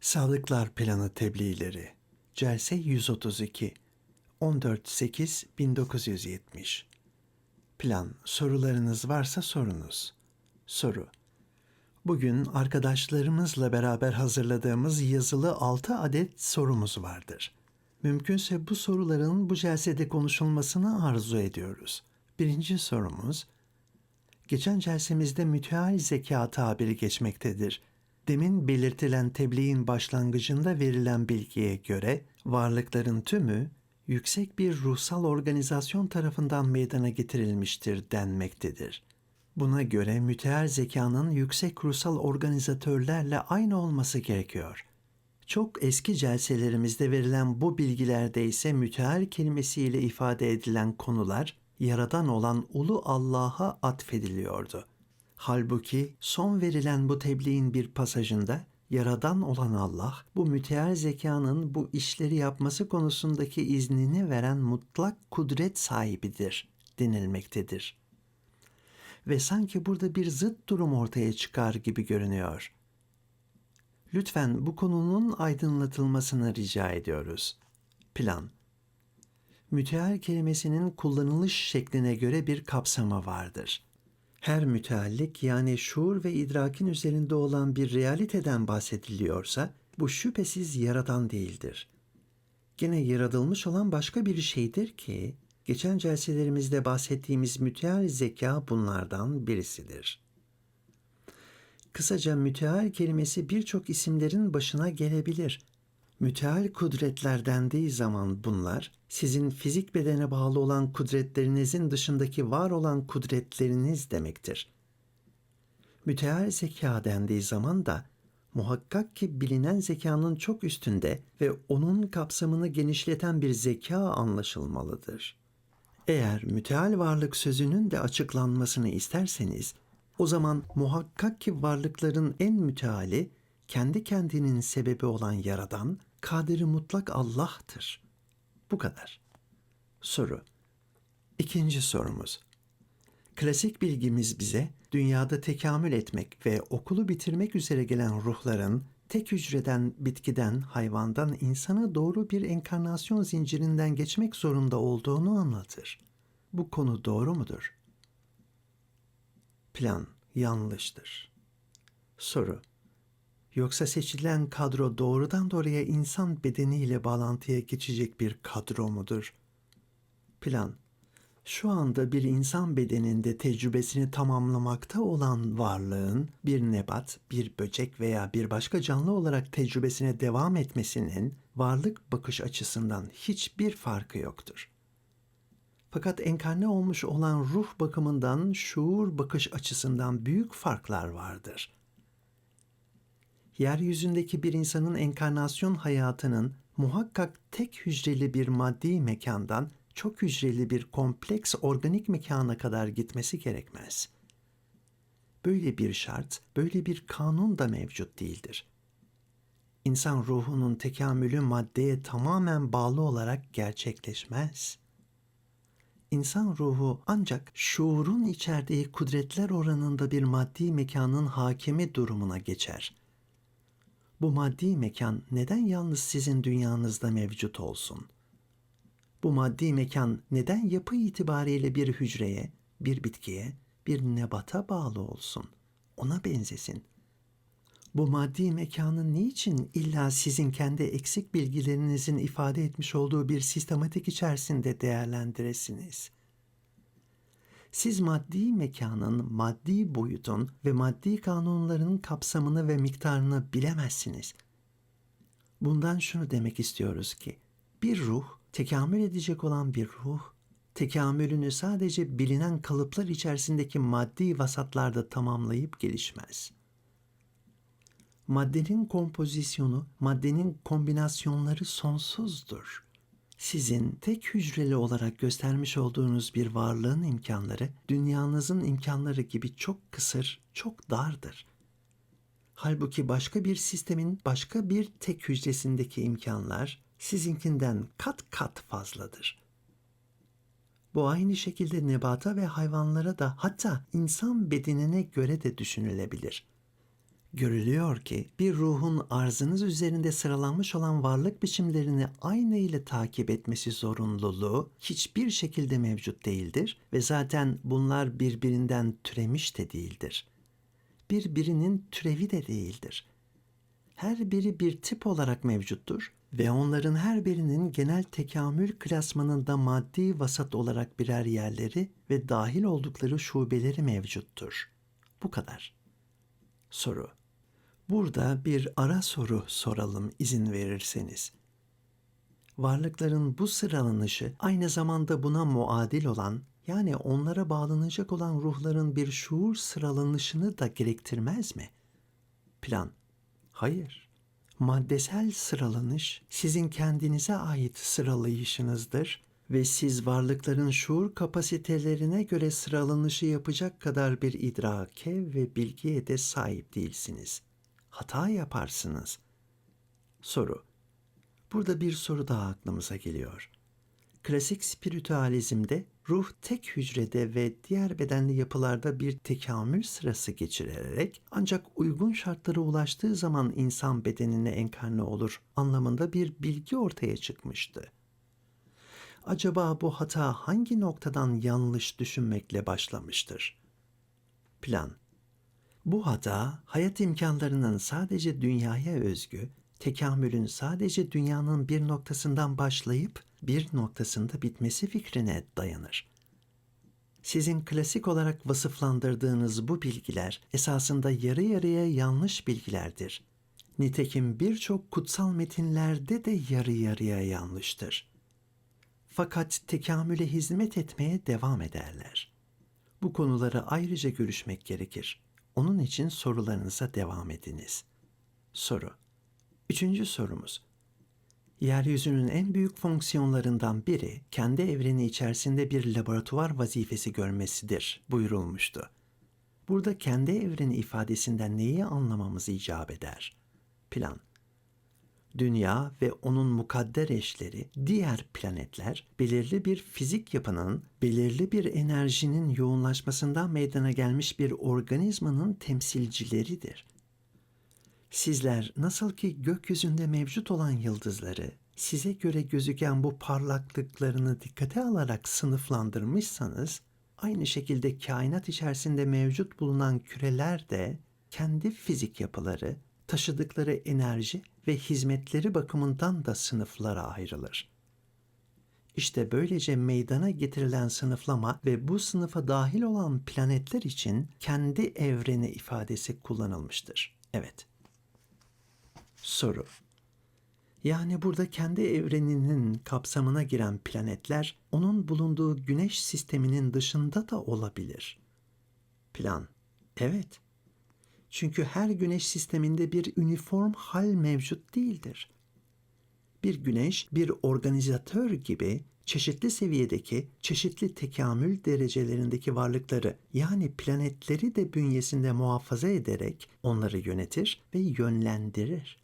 Sağlıklar Planı Tebliğleri Celse 132 14.8.1970 Plan Sorularınız varsa sorunuz. Soru Bugün arkadaşlarımızla beraber hazırladığımız yazılı 6 adet sorumuz vardır. Mümkünse bu soruların bu celsede konuşulmasını arzu ediyoruz. Birinci sorumuz Geçen celsemizde müteal zeka tabiri geçmektedir. Demin belirtilen tebliğin başlangıcında verilen bilgiye göre varlıkların tümü yüksek bir ruhsal organizasyon tarafından meydana getirilmiştir denmektedir. Buna göre müteal zekanın yüksek ruhsal organizatörlerle aynı olması gerekiyor. Çok eski celselerimizde verilen bu bilgilerde ise müteal kelimesiyle ifade edilen konular yaradan olan ulu Allah'a atfediliyordu. Halbuki son verilen bu tebliğin bir pasajında yaradan olan Allah bu müteal zekanın bu işleri yapması konusundaki iznini veren mutlak kudret sahibidir denilmektedir. Ve sanki burada bir zıt durum ortaya çıkar gibi görünüyor. Lütfen bu konunun aydınlatılmasını rica ediyoruz. Plan müteal kelimesinin kullanılış şekline göre bir kapsamı vardır. Her müteallik yani şuur ve idrakin üzerinde olan bir realiteden bahsediliyorsa bu şüphesiz yaradan değildir. Gene yaratılmış olan başka bir şeydir ki geçen celselerimizde bahsettiğimiz müteal zeka bunlardan birisidir. Kısaca müteal kelimesi birçok isimlerin başına gelebilir Müteal kudretler dendiği zaman bunlar, sizin fizik bedene bağlı olan kudretlerinizin dışındaki var olan kudretleriniz demektir. Müteal zeka dendiği zaman da muhakkak ki bilinen zekanın çok üstünde ve onun kapsamını genişleten bir zeka anlaşılmalıdır. Eğer müteal varlık sözünün de açıklanmasını isterseniz, o zaman muhakkak ki varlıkların en müteali, kendi kendinin sebebi olan Yaradan, kaderi mutlak Allah'tır. Bu kadar. Soru. İkinci sorumuz. Klasik bilgimiz bize dünyada tekamül etmek ve okulu bitirmek üzere gelen ruhların tek hücreden, bitkiden, hayvandan insana doğru bir enkarnasyon zincirinden geçmek zorunda olduğunu anlatır. Bu konu doğru mudur? Plan yanlıştır. Soru Yoksa seçilen kadro doğrudan doğruya insan bedeniyle bağlantıya geçecek bir kadro mudur? Plan şu anda bir insan bedeninde tecrübesini tamamlamakta olan varlığın bir nebat, bir böcek veya bir başka canlı olarak tecrübesine devam etmesinin varlık bakış açısından hiçbir farkı yoktur. Fakat enkarne olmuş olan ruh bakımından şuur bakış açısından büyük farklar vardır.'' Yeryüzündeki bir insanın enkarnasyon hayatının muhakkak tek hücreli bir maddi mekandan çok hücreli bir kompleks organik mekana kadar gitmesi gerekmez. Böyle bir şart, böyle bir kanun da mevcut değildir. İnsan ruhunun tekamülü maddeye tamamen bağlı olarak gerçekleşmez. İnsan ruhu ancak şuurun içerdiği kudretler oranında bir maddi mekanın hakimi durumuna geçer.'' Bu maddi mekan neden yalnız sizin dünyanızda mevcut olsun? Bu maddi mekan neden yapı itibariyle bir hücreye, bir bitkiye, bir nebata bağlı olsun? Ona benzesin. Bu maddi mekanın niçin illa sizin kendi eksik bilgilerinizin ifade etmiş olduğu bir sistematik içerisinde değerlendiresiniz?'' Siz maddi mekanın, maddi boyutun ve maddi kanunların kapsamını ve miktarını bilemezsiniz. Bundan şunu demek istiyoruz ki, bir ruh, tekamül edecek olan bir ruh, tekamülünü sadece bilinen kalıplar içerisindeki maddi vasatlarda tamamlayıp gelişmez. Maddenin kompozisyonu, maddenin kombinasyonları sonsuzdur.'' Sizin tek hücreli olarak göstermiş olduğunuz bir varlığın imkanları dünyanızın imkanları gibi çok kısır, çok dardır. Halbuki başka bir sistemin başka bir tek hücresindeki imkanlar sizinkinden kat kat fazladır. Bu aynı şekilde nebata ve hayvanlara da hatta insan bedenine göre de düşünülebilir. Görülüyor ki bir ruhun arzınız üzerinde sıralanmış olan varlık biçimlerini aynı ile takip etmesi zorunluluğu hiçbir şekilde mevcut değildir ve zaten bunlar birbirinden türemiş de değildir. Birbirinin türevi de değildir. Her biri bir tip olarak mevcuttur ve onların her birinin genel tekamül klasmanında maddi vasat olarak birer yerleri ve dahil oldukları şubeleri mevcuttur. Bu kadar. Soru Burada bir ara soru soralım izin verirseniz. Varlıkların bu sıralanışı aynı zamanda buna muadil olan yani onlara bağlanacak olan ruhların bir şuur sıralanışını da gerektirmez mi? Plan. Hayır. Maddesel sıralanış sizin kendinize ait sıralayışınızdır ve siz varlıkların şuur kapasitelerine göre sıralanışı yapacak kadar bir idrake ve bilgiye de sahip değilsiniz.'' Hata yaparsınız. Soru. Burada bir soru daha aklımıza geliyor. Klasik spiritüalizmde ruh tek hücrede ve diğer bedenli yapılarda bir tekamül sırası geçirerek ancak uygun şartlara ulaştığı zaman insan bedenine enkarne olur anlamında bir bilgi ortaya çıkmıştı. Acaba bu hata hangi noktadan yanlış düşünmekle başlamıştır? Plan bu hata hayat imkanlarının sadece dünyaya özgü, tekamülün sadece dünyanın bir noktasından başlayıp bir noktasında bitmesi fikrine dayanır. Sizin klasik olarak vasıflandırdığınız bu bilgiler esasında yarı yarıya yanlış bilgilerdir. Nitekim birçok kutsal metinlerde de yarı yarıya yanlıştır. Fakat tekamüle hizmet etmeye devam ederler. Bu konuları ayrıca görüşmek gerekir.'' Onun için sorularınıza devam ediniz. Soru. Üçüncü sorumuz. Yeryüzünün en büyük fonksiyonlarından biri kendi evreni içerisinde bir laboratuvar vazifesi görmesidir buyurulmuştu. Burada kendi evreni ifadesinden neyi anlamamız icap eder? Plan Dünya ve onun mukadder eşleri, diğer planetler belirli bir fizik yapının, belirli bir enerjinin yoğunlaşmasından meydana gelmiş bir organizmanın temsilcileridir. Sizler nasıl ki gökyüzünde mevcut olan yıldızları size göre gözüken bu parlaklıklarını dikkate alarak sınıflandırmışsanız, aynı şekilde kainat içerisinde mevcut bulunan küreler de kendi fizik yapıları, taşıdıkları enerji ve hizmetleri bakımından da sınıflara ayrılır. İşte böylece meydana getirilen sınıflama ve bu sınıfa dahil olan planetler için kendi evreni ifadesi kullanılmıştır. Evet. Soru. Yani burada kendi evreninin kapsamına giren planetler onun bulunduğu güneş sisteminin dışında da olabilir. Plan. Evet. Çünkü her güneş sisteminde bir üniform hal mevcut değildir. Bir güneş bir organizatör gibi çeşitli seviyedeki, çeşitli tekamül derecelerindeki varlıkları yani planetleri de bünyesinde muhafaza ederek onları yönetir ve yönlendirir.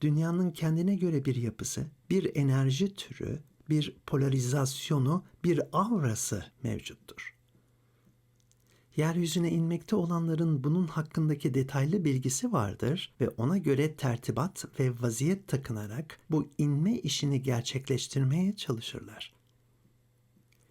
Dünyanın kendine göre bir yapısı, bir enerji türü, bir polarizasyonu, bir aurası mevcuttur yeryüzüne inmekte olanların bunun hakkındaki detaylı bilgisi vardır ve ona göre tertibat ve vaziyet takınarak bu inme işini gerçekleştirmeye çalışırlar.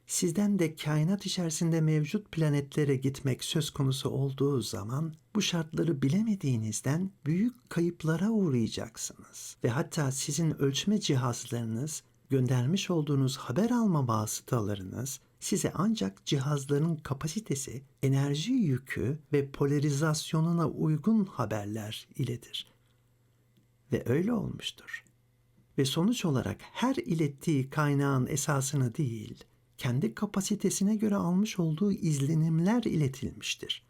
Sizden de kainat içerisinde mevcut planetlere gitmek söz konusu olduğu zaman bu şartları bilemediğinizden büyük kayıplara uğrayacaksınız ve hatta sizin ölçme cihazlarınız göndermiş olduğunuz haber alma vasıtalarınız size ancak cihazların kapasitesi, enerji yükü ve polarizasyonuna uygun haberler iletir. Ve öyle olmuştur. Ve sonuç olarak her ilettiği kaynağın esasını değil, kendi kapasitesine göre almış olduğu izlenimler iletilmiştir.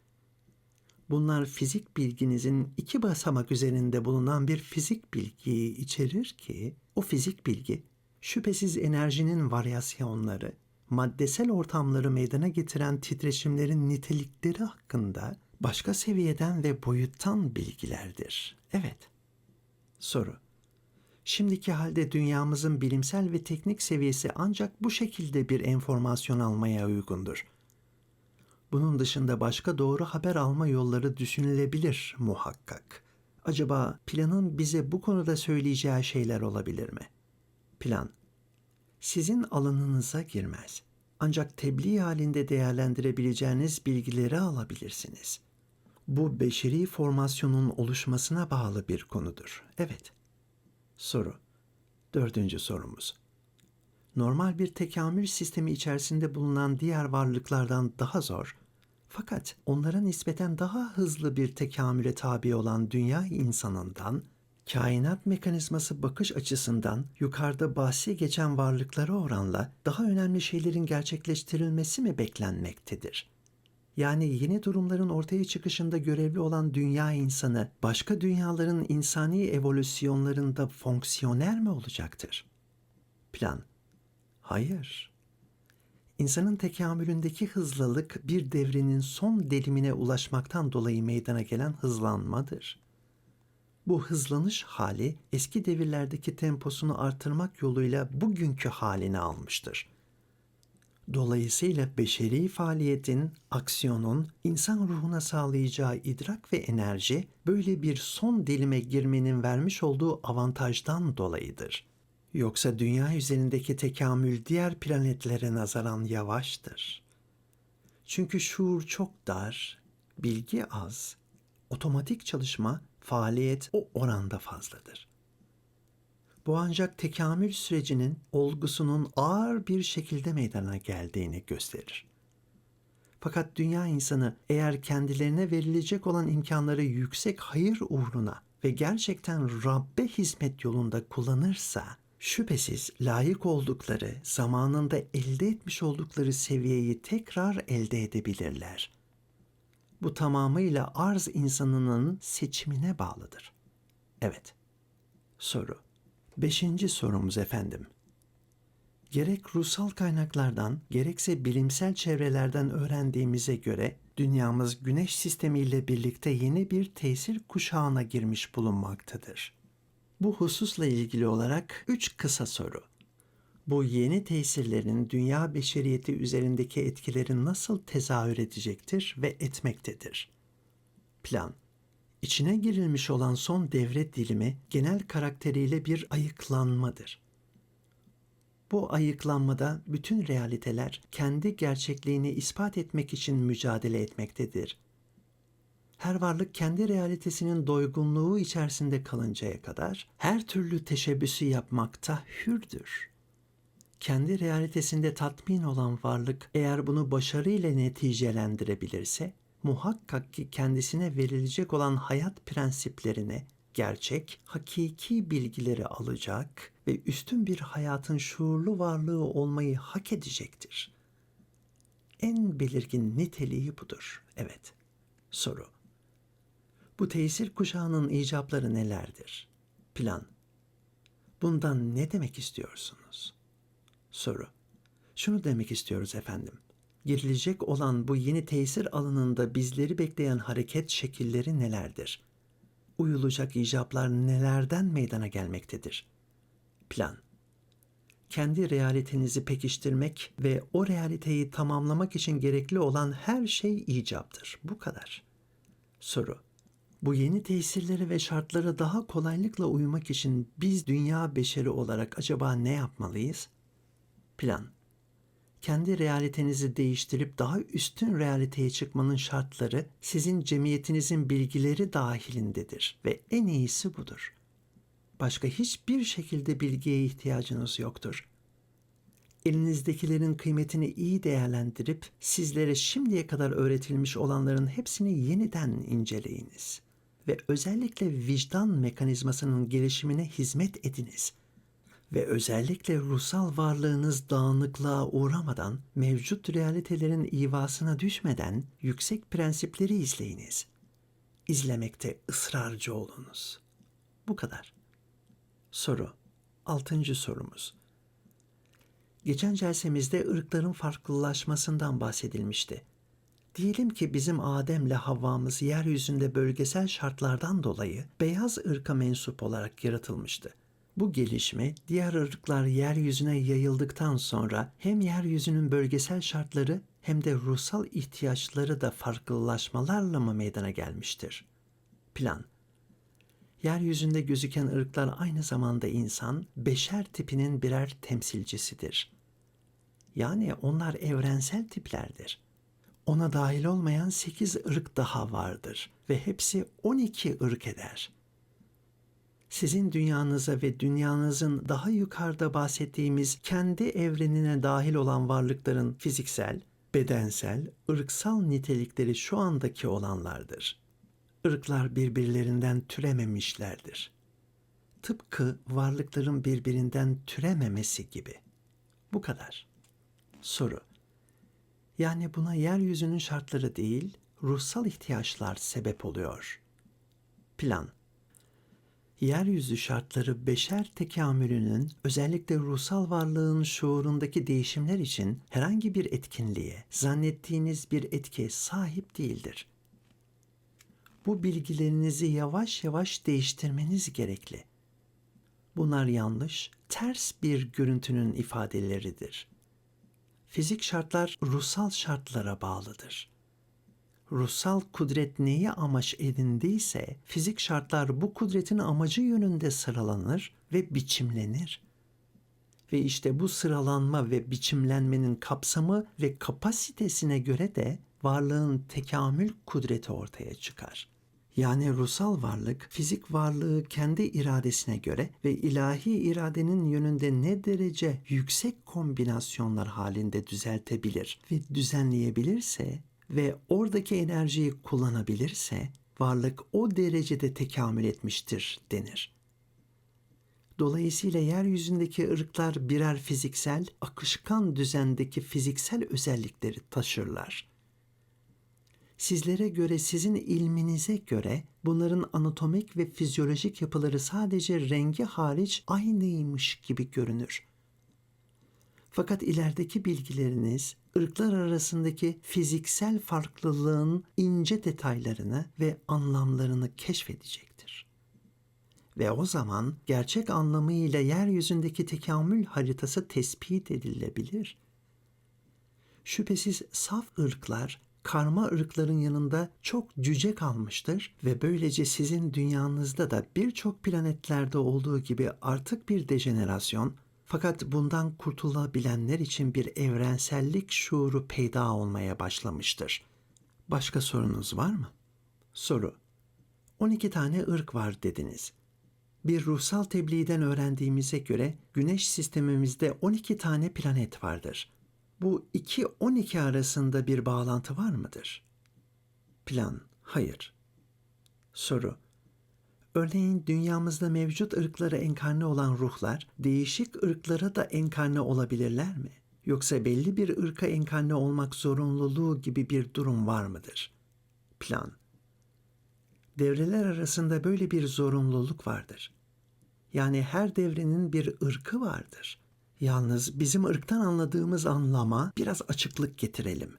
Bunlar fizik bilginizin iki basamak üzerinde bulunan bir fizik bilgiyi içerir ki, o fizik bilgi şüphesiz enerjinin varyasyonları, maddesel ortamları meydana getiren titreşimlerin nitelikleri hakkında başka seviyeden ve boyuttan bilgilerdir. Evet. Soru. Şimdiki halde dünyamızın bilimsel ve teknik seviyesi ancak bu şekilde bir enformasyon almaya uygundur. Bunun dışında başka doğru haber alma yolları düşünülebilir muhakkak. Acaba planın bize bu konuda söyleyeceği şeyler olabilir mi? Plan sizin alanınıza girmez. Ancak tebliğ halinde değerlendirebileceğiniz bilgileri alabilirsiniz. Bu beşeri formasyonun oluşmasına bağlı bir konudur. Evet. Soru. Dördüncü sorumuz. Normal bir tekamül sistemi içerisinde bulunan diğer varlıklardan daha zor, fakat onlara nispeten daha hızlı bir tekamüle tabi olan dünya insanından, kainat mekanizması bakış açısından yukarıda bahsi geçen varlıklara oranla daha önemli şeylerin gerçekleştirilmesi mi beklenmektedir? Yani yeni durumların ortaya çıkışında görevli olan dünya insanı başka dünyaların insani evolüsyonlarında fonksiyoner mi olacaktır? Plan Hayır. İnsanın tekamülündeki hızlılık bir devrenin son delimine ulaşmaktan dolayı meydana gelen hızlanmadır. Bu hızlanış hali eski devirlerdeki temposunu artırmak yoluyla bugünkü halini almıştır. Dolayısıyla beşeri faaliyetin, aksiyonun insan ruhuna sağlayacağı idrak ve enerji böyle bir son dilime girmenin vermiş olduğu avantajdan dolayıdır. Yoksa dünya üzerindeki tekamül diğer planetlere nazaran yavaştır. Çünkü şuur çok dar, bilgi az, otomatik çalışma, faaliyet o oranda fazladır. Bu ancak tekamül sürecinin olgusunun ağır bir şekilde meydana geldiğini gösterir. Fakat dünya insanı eğer kendilerine verilecek olan imkanları yüksek hayır uğruna ve gerçekten Rabbe hizmet yolunda kullanırsa, şüphesiz layık oldukları, zamanında elde etmiş oldukları seviyeyi tekrar elde edebilirler. Bu tamamıyla arz insanının seçimine bağlıdır. Evet. Soru. Beşinci sorumuz efendim. Gerek ruhsal kaynaklardan gerekse bilimsel çevrelerden öğrendiğimize göre dünyamız güneş sistemiyle birlikte yeni bir tesir kuşağına girmiş bulunmaktadır. Bu hususla ilgili olarak üç kısa soru. Bu yeni tesirlerin dünya beşeriyeti üzerindeki etkileri nasıl tezahür edecektir ve etmektedir? Plan İçine girilmiş olan son devre dilimi genel karakteriyle bir ayıklanmadır. Bu ayıklanmada bütün realiteler kendi gerçekliğini ispat etmek için mücadele etmektedir. Her varlık kendi realitesinin doygunluğu içerisinde kalıncaya kadar her türlü teşebbüsü yapmakta hürdür. Kendi realitesinde tatmin olan varlık eğer bunu başarıyla neticelendirebilirse muhakkak ki kendisine verilecek olan hayat prensiplerini, gerçek, hakiki bilgileri alacak ve üstün bir hayatın şuurlu varlığı olmayı hak edecektir. En belirgin niteliği budur. Evet. Soru. Bu tesir kuşağının icapları nelerdir? Plan. Bundan ne demek istiyorsunuz? Soru. Şunu demek istiyoruz efendim girilecek olan bu yeni tesir alanında bizleri bekleyen hareket şekilleri nelerdir? Uyulacak icaplar nelerden meydana gelmektedir? Plan kendi realitenizi pekiştirmek ve o realiteyi tamamlamak için gerekli olan her şey icaptır. Bu kadar. Soru. Bu yeni tesirlere ve şartlara daha kolaylıkla uymak için biz dünya beşeri olarak acaba ne yapmalıyız? Plan kendi realitenizi değiştirip daha üstün realiteye çıkmanın şartları sizin cemiyetinizin bilgileri dahilindedir ve en iyisi budur. Başka hiçbir şekilde bilgiye ihtiyacınız yoktur. Elinizdekilerin kıymetini iyi değerlendirip sizlere şimdiye kadar öğretilmiş olanların hepsini yeniden inceleyiniz ve özellikle vicdan mekanizmasının gelişimine hizmet ediniz.'' Ve özellikle ruhsal varlığınız dağınıklığa uğramadan, mevcut realitelerin ivasına düşmeden yüksek prensipleri izleyiniz. İzlemekte ısrarcı olunuz. Bu kadar. Soru. Altıncı sorumuz. Geçen celsemizde ırkların farklılaşmasından bahsedilmişti. Diyelim ki bizim Adem'le Havva'mız yeryüzünde bölgesel şartlardan dolayı beyaz ırka mensup olarak yaratılmıştı. Bu gelişme diğer ırklar yeryüzüne yayıldıktan sonra hem yeryüzünün bölgesel şartları hem de ruhsal ihtiyaçları da farklılaşmalarla mı meydana gelmiştir? Plan Yeryüzünde gözüken ırklar aynı zamanda insan, beşer tipinin birer temsilcisidir. Yani onlar evrensel tiplerdir. Ona dahil olmayan sekiz ırk daha vardır ve hepsi 12 ırk eder. Sizin dünyanıza ve dünyanızın daha yukarıda bahsettiğimiz kendi evrenine dahil olan varlıkların fiziksel, bedensel, ırksal nitelikleri şu andaki olanlardır. Irklar birbirlerinden türememişlerdir. Tıpkı varlıkların birbirinden türememesi gibi. Bu kadar. Soru yani buna yeryüzünün şartları değil, ruhsal ihtiyaçlar sebep oluyor. Plan Yeryüzü şartları beşer tekamülünün özellikle ruhsal varlığın şuurundaki değişimler için herhangi bir etkinliğe, zannettiğiniz bir etkiye sahip değildir. Bu bilgilerinizi yavaş yavaş değiştirmeniz gerekli. Bunlar yanlış, ters bir görüntünün ifadeleridir.'' Fizik şartlar ruhsal şartlara bağlıdır. Ruhsal kudret neyi amaç edindiyse fizik şartlar bu kudretin amacı yönünde sıralanır ve biçimlenir. Ve işte bu sıralanma ve biçimlenmenin kapsamı ve kapasitesine göre de varlığın tekamül kudreti ortaya çıkar.'' Yani ruhsal varlık, fizik varlığı kendi iradesine göre ve ilahi iradenin yönünde ne derece yüksek kombinasyonlar halinde düzeltebilir ve düzenleyebilirse ve oradaki enerjiyi kullanabilirse varlık o derecede tekamül etmiştir denir. Dolayısıyla yeryüzündeki ırklar birer fiziksel, akışkan düzendeki fiziksel özellikleri taşırlar sizlere göre sizin ilminize göre bunların anatomik ve fizyolojik yapıları sadece rengi hariç aynıymış gibi görünür. Fakat ilerideki bilgileriniz ırklar arasındaki fiziksel farklılığın ince detaylarını ve anlamlarını keşfedecektir. Ve o zaman gerçek anlamıyla yeryüzündeki tekamül haritası tespit edilebilir. Şüphesiz saf ırklar karma ırkların yanında çok cüce kalmıştır ve böylece sizin dünyanızda da birçok planetlerde olduğu gibi artık bir dejenerasyon fakat bundan kurtulabilenler için bir evrensellik şuuru peyda olmaya başlamıştır. Başka sorunuz var mı? Soru 12 tane ırk var dediniz. Bir ruhsal tebliğden öğrendiğimize göre Güneş sistemimizde 12 tane planet vardır bu 2-12 arasında bir bağlantı var mıdır? Plan, hayır. Soru, örneğin dünyamızda mevcut ırklara enkarne olan ruhlar değişik ırklara da enkarne olabilirler mi? Yoksa belli bir ırka enkarne olmak zorunluluğu gibi bir durum var mıdır? Plan, devreler arasında böyle bir zorunluluk vardır. Yani her devrenin bir ırkı vardır.'' Yalnız bizim ırktan anladığımız anlama biraz açıklık getirelim.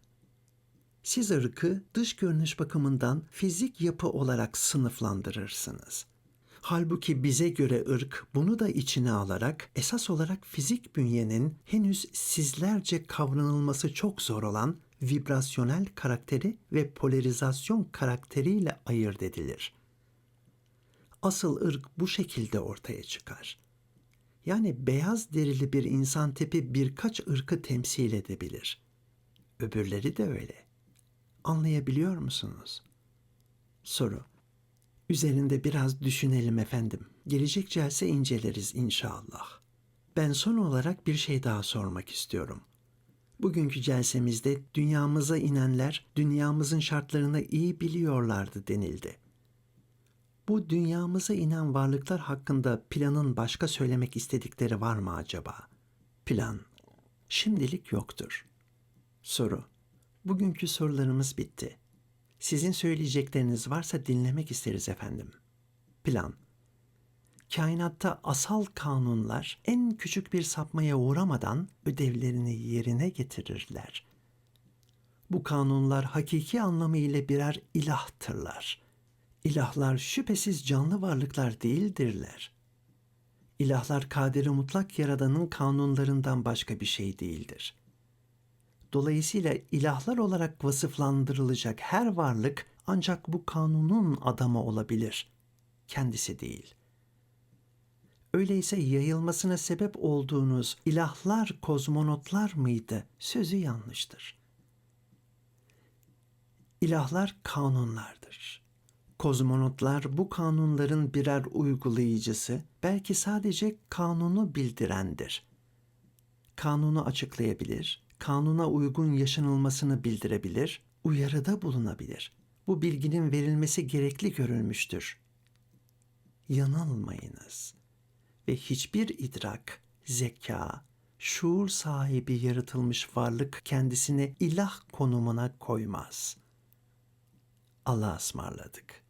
Siz ırkı dış görünüş bakımından fizik yapı olarak sınıflandırırsınız. Halbuki bize göre ırk bunu da içine alarak esas olarak fizik bünyenin henüz sizlerce kavranılması çok zor olan vibrasyonel karakteri ve polarizasyon karakteriyle ayırt edilir. Asıl ırk bu şekilde ortaya çıkar.'' Yani beyaz derili bir insan tipi birkaç ırkı temsil edebilir. Öbürleri de öyle. Anlayabiliyor musunuz? Soru. Üzerinde biraz düşünelim efendim. Gelecek celse inceleriz inşallah. Ben son olarak bir şey daha sormak istiyorum. Bugünkü celsemizde dünyamıza inenler dünyamızın şartlarını iyi biliyorlardı denildi bu dünyamıza inen varlıklar hakkında planın başka söylemek istedikleri var mı acaba? Plan. Şimdilik yoktur. Soru. Bugünkü sorularımız bitti. Sizin söyleyecekleriniz varsa dinlemek isteriz efendim. Plan. Kainatta asal kanunlar en küçük bir sapmaya uğramadan ödevlerini yerine getirirler. Bu kanunlar hakiki anlamıyla birer ilahtırlar.'' İlahlar şüphesiz canlı varlıklar değildirler. İlahlar kaderi mutlak yaradanın kanunlarından başka bir şey değildir. Dolayısıyla ilahlar olarak vasıflandırılacak her varlık ancak bu kanunun adamı olabilir. Kendisi değil. Öyleyse yayılmasına sebep olduğunuz ilahlar kozmonotlar mıydı? Sözü yanlıştır. İlahlar kanunlardır. Kozmonotlar bu kanunların birer uygulayıcısı, belki sadece kanunu bildirendir. Kanunu açıklayabilir, kanuna uygun yaşanılmasını bildirebilir, uyarıda bulunabilir. Bu bilginin verilmesi gerekli görülmüştür. Yanılmayınız ve hiçbir idrak, zeka, şuur sahibi yaratılmış varlık kendisini ilah konumuna koymaz. Allah'a ısmarladık.